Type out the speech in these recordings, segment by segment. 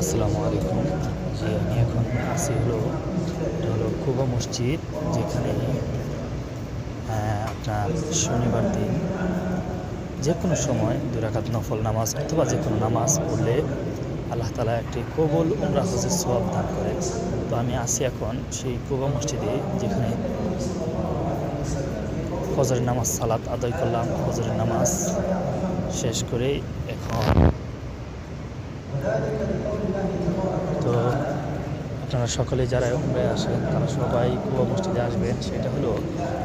আসসালামু আলাইকুম। জি আমি এখন আছি হলো, এটা হলো কুবা মসজিদ, যেখানে আপনার শনিবার দিন যে কোনো সময় দুরাকাত নফল নামাজ অথবা যে কোনো নামাজ পড়লে আল্লাহ তালা একটি কবুল উমরা হজের সব দান করে। তো আমি আছি এখন সেই কুবা মসজিদে, যেখানে ফজরের নামাজ সালাত আদায় করলাম, ফজরের নামাজ শেষ করে এখন আপনারা সকলে যারা উমরায় আসেন, তারা সবাই কুয়া মসজিদে আসবেন। সেটা হলো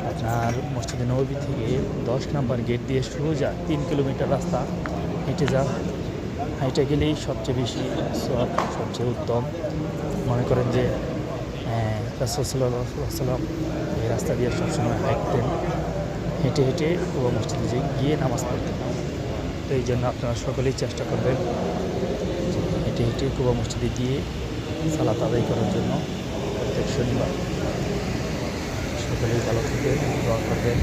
আপনার মসজিদে নবী থেকে দশ নাম্বার গেট দিয়ে সোজা তিন কিলোমিটার রাস্তা হেঁটে যান। হেঁটে গেলেই সবচেয়ে বেশি সব সবচেয়ে উত্তম। মনে করেন যে রাসুসাল্লাম এই রাস্তা দিয়ে সবসময় হাঁটতেন। হেঁটে হেঁটে কুয়া মসজিদে যে গিয়ে নামাজ পড়তেন। তো এই জন্য আপনারা সকলেই চেষ্টা করবেন হেঁটে হেঁটে কুবা মসজিদে গিয়ে সালাত আদায় করার জন্য প্রত্যেক শনিবার। সকলেই ভালো থেকে, দোয়া করবেন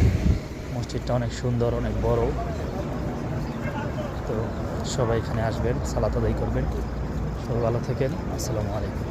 মসজিদটা অনেক সুন্দর, অনেক বড়। তো সবাই এখানে আসবেন, সালাত আদায় করবেন। সবাই ভালো থাকেন। আসসালামু আলাইকুম।